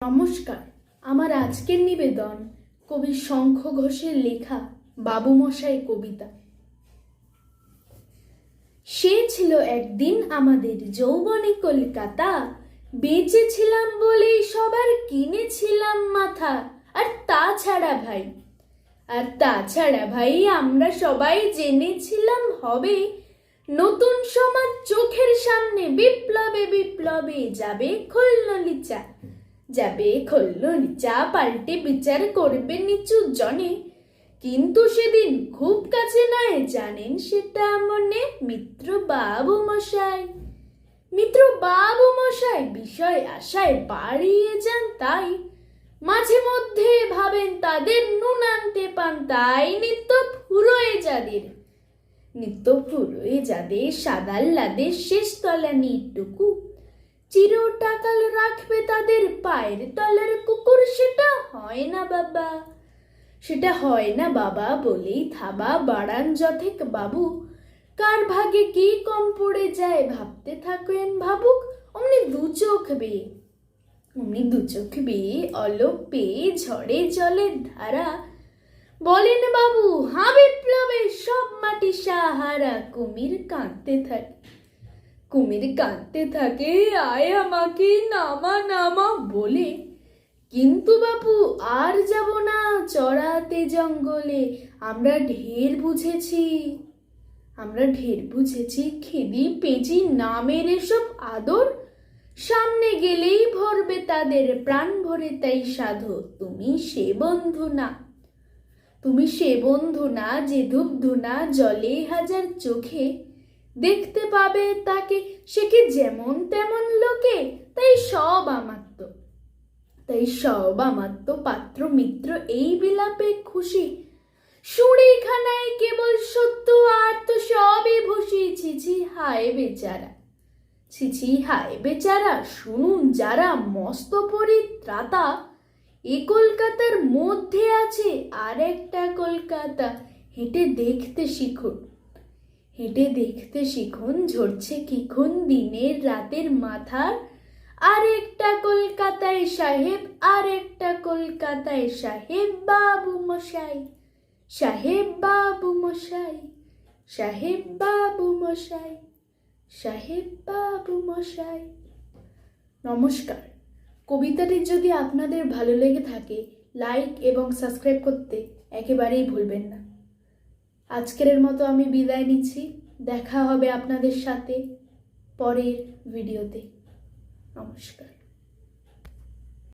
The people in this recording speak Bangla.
নমস্কার। আমার আজকের নিবেদন কবি শঙ্খ ঘোষের লেখা বাবু মশাই কবিতা। সে ছিল একদিন আমাদের যৌবনে কলকাতা, বেঁচেছিলাম বলেই সবার কিনেছিলাম মাথা, আর তাছাড়া ভাই, আর তাছাড়া ভাই আমরা সবাই জেনেছিলাম হবে, নতুন সমাজ চোখের সামনে বিপ্লবে বিপ্লবে যাবে খোলনলিচা। যাবে খোলনলিচা পাল্টে বিচার করবে নিচু জনে। কিন্তু সেদিন খুব কাছে নয়, জানেন সেটা মনে মিত্র বাবু মশাই। মিত্র বাবু মশাই, বিষয় আশায় বাড়িয়ে যান তাই। মাঝে মধ্যে ভাবেন তাদের নুন আনতে পান, তাই নিত্য ফুরোয় যাদের। নিত্য ফুরোয় যাদের সাদাল্লাদের শেষ তলা নিটুকু চির টাকাল রাখবে তাদের পায়ের তলার কুকুর, সেটা হয় না বাবা। সেটা হয় না বাবা বলেই থাবা বাড়ান যথেক বাবু। কার ভাগে কি কম পড়ে যায় ভাবতে থাকেন ভাবুক, অমনি দু চোখ বেয়ে অমনি দু চোখ বেয়ে অলোক পেয়ে ঝড়ে জলের ধারা। বলেন বাবু হা বিপ্লবে সব মাটি সাহারা, কুমির কাঁদতে থাকে। কুমির কাঁদতে থাকে, আয় আমাকে নামা নামা বলে। কিন্তু বাপু, আর যাব না চড়াতে জঙ্গলে। আমরা ঢের বুঝেছি, আমরা ঢের বুঝেছি খেদি পেঁচি নামের এসব আদর। সামনে গেলেই ভরবে তাদের প্রাণ ভরে, তাই সাধু, তুমি সে বন্ধু না। তুমি সে বন্ধু না যে ধূপ ধুনা জলে হাজার চোখে। দেখতে পাবে তাকে। সে কি যেমন তেমন লোকে? তাই সব আমার তো তাই সব আমার তো পাত্র মিত্র এই বিলাপে খুশি। সুড়িখানায় কেবল সত্য আর তো সবই ভসি ছিছি হায় বেচারা। ছিছি হায় বেচারা, শুনুন যারা মস্ত পরিত্রাতা। এ কলকাতার মধ্যে আছে আর একটা কলকাতা। হেঁটে দেখতে শিখুন। হেঁটে দেখতে শিখুন, ঝরছে কিখন দিনের রাতের মাথার। আর একটা কলকাতায় সাহেব আর একটা কলকাতায় সাহেব বাবু মশাই, সাহেব বাবু মশাই, সাহেব বাবু মশাই, সাহেব বাবু মশাই। নমস্কার। কবিতাটি যদি আপনাদের ভালো লেগে থাকে, লাইক এবং সাবস্ক্রাইব করতে একেবারেই ভুলবেন না। আজকের মতো আমি বিদায় নিচ্ছি। দেখা হবে আপনাদের সাথে পরের ভিডিওতে। নমস্কার।